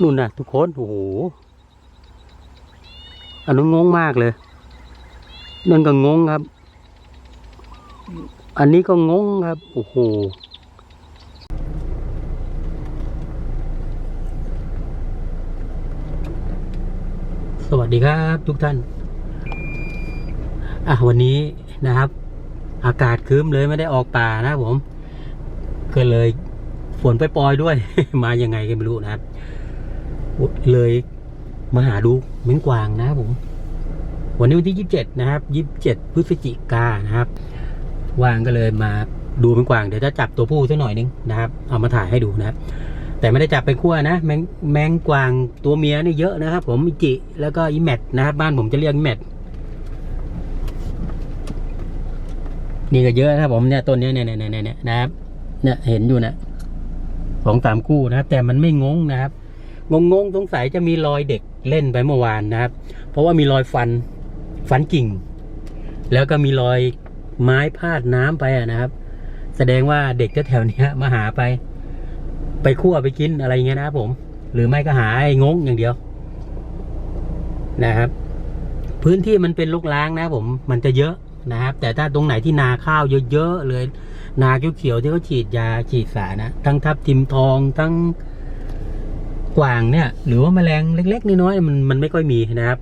นู่นน่ะ ทุกคนโอ้โหอันนั้นงงมากเลยนั่นก็งงครับ อันนี้ก็งงครับโอ้โหสวัสดีครับทุกท่าน อะวันนี้นะครับ อากาศครึ้มเลยไม่ได้ออกป่านะผม ก็เลยฝนไปปล่อยๆด้วย มายังไงก็ไม่รู้นะครับ เลยมาหาดูเม้งกวางนะผม วันนี้วันที่ยี่สิบเจ็ดนะครับยี่สิบเจ็ดพฤศจิกานะครับ วางก็เลยมาดูเม้งกวางเดี๋ยวจะจับตัวผู้สักหน่อยนึงนะครับ เอามาถ่ายให้ดูนะครับแต่ไม่ได้จับไปคั่วนะแมงแมงกวางตัวเมียนี่เยอะนะครับ ผมอิจิแล้วก็อีแมทนะครับ บ้านผมจะเรียกอีแมทนี่ก็เยอะนะครับผมเนี่ยต้นนี้เนี่ยเนี่ยเนี่ยเนี่ยนะครับ เนี่ยเห็นอยู่นะสองสามคู่นะครับ แต่มันไม่งงนะครับ งงงสงสัยจะมีรอยเด็กเล่นไปเมื่อวานนะครับ เพราะว่ามีรอยฟันฟันกิ่ง แล้วก็มีรอยไม้พาดน้ำไปอะนะครับ แสดงว่าเด็กแถวเนี้ยมาหาไป ไปคั่วไปกินอะไรเงี้ยนะครับผม หรือไม่ก็หาไอ้งงอย่างเดียว นะครับ พื้นที่มันเป็นลูกล้างนะผม มันจะเยอะนะครับ แต่ถ้าตรงไหนที่นาข้าวเยอะๆเลย นาเขียวๆที่เขาฉีดยาฉีดสารนะ ทั้งทับทิมทองทั้ง กวางเนี่ย หรือว่าแมลงเล็ก ๆน้อยๆมันมันไม่ค่อยมีนะครับ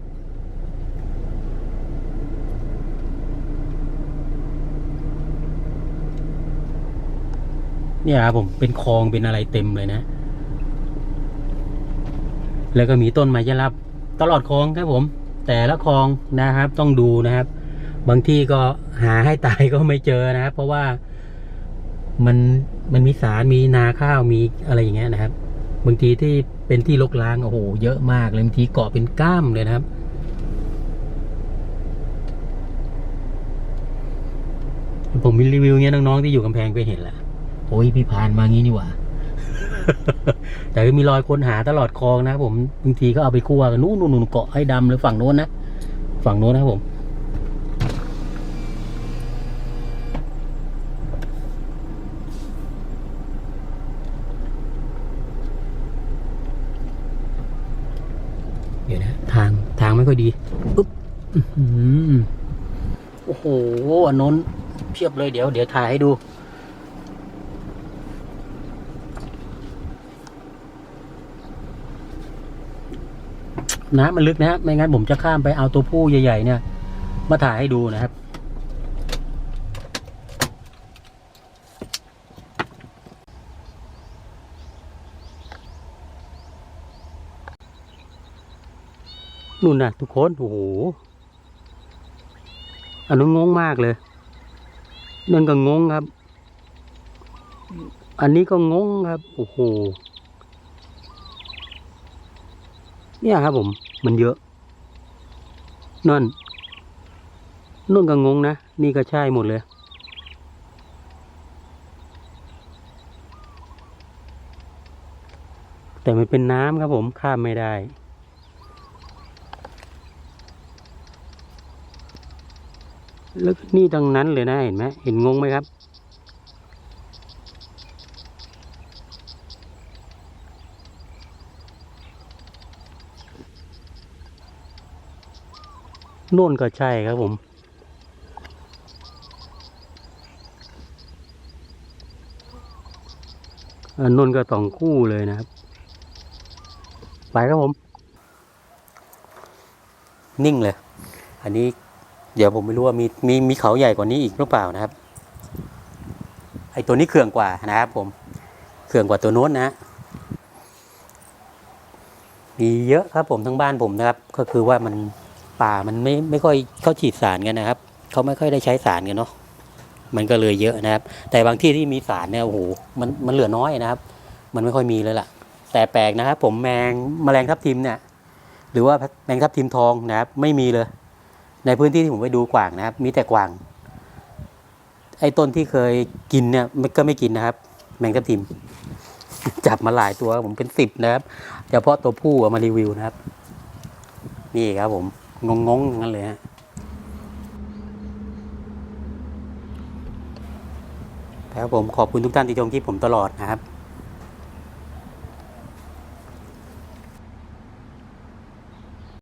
เนี่ยครับผมเป็นคลองเป็นอะไรเต็มเลยนะ แล้วก็มีต้นไม้ยะรับตลอดคลองครับผม แต่ละคลองนะครับต้องดูนะครับ บางที่ก็หาให้ตายก็ไม่เจอนะครับ เพราะว่ามันมันมีสารมีนาข้าวมีอะไรอย่างเงี้ยนะครับ บางทีที่เป็นที่ลกล้างโอ้โหเยอะมากเลยบางทีเกาะเป็นก้ามเลยนะครับ ผมมีรีวิวเงี้ยน้องๆที่อยู่กำแพงไปเห็นแหละโอ้ยพี่ผ่านมางี้นี่หว่าแต่ก็มีรอยคนหาตลอดคลองนะครับผมบางทีก็เอาไปคั่วกันนู้นนู่นๆเกาะให้ดำหรือฝั่งโน้นนะฝั่งโน้นนะครับผม เดี๋ยวนะ ทางทางไม่ค่อยดีปุ๊บอือหือโอ้โหอันนนเพียบเลยเดี๋ยว เดี๋ยวถ่ายให้ดู น้ำมันลึกนะครับไม่งั้นผมจะข้ามไปเอาตัวผู้ใหญ่ ๆ เนี่ย มาถ่ายให้ดูนะครับ นู่นน่ะ ทุกคนโอ้โหอันนู้นงงมากเลยนั่นก็งงครับ อันนี้ก็งงครับโอ้โหเนี่ยครับผม มันเยอะนั่นนู่นก็งงนะ นี่ก็ใช่หมดเลย แต่มันเป็นน้ำครับผมข้ามไม่ได้ แล้วนี่ดังนั้นเลยนะเห็นไหมเห็นงงไหมครับ โน่นก็ใช่ครับผมอันนนก็สองคู่เลยนะครับ ไปครับผม นิ่งเลย อันนี้ เดี๋ยวผมไม่รู้ว่ามีมีมีเขาใหญ่กว่านี้อีกหรือเปล่านะครับ ไอตัวนี้เขื่องกว่านะครับ ผมเขื่องกว่าตัวโน้นนะมีเยอะครับผมทั้งบ้านผมนะครับ ก็คือว่ามันป่ามันไม่ไม่ค่อยเข้าฉีดสารกันนะครับเขาไม่ค่อยได้ใช้สารกันเนาะมันก็เลยเยอะนะครับ แต่บางที่ที่มีสารเนี่ยโอ้โหมันมันเหลือน้อยนะครับ มันไม่ค่อยมีเลยล่ะ แต่แปลกนะครับ ผมแมงแมลงทับทิมเนี่ย หรือว่าแมงทับทิมทองนะครับ ไม่มีเลย ในพื้นที่ที่ผมไปดูกวางนะครับ มีแต่กวาง ไอ้ต้นที่เคยกินเนี่ยมันก็ไม่กินนะครับ แมงทับทิมจับมาหลายตัวผมเป็นสิบนะครับเฉพาะตัวผู้เอามารีวิวนะครับ นี่ครับผมงงงๆอย่างนั้นเลยฮะครับผมขอบคุณทุกท่านที่ชมคลิปผมตลอดนะครับ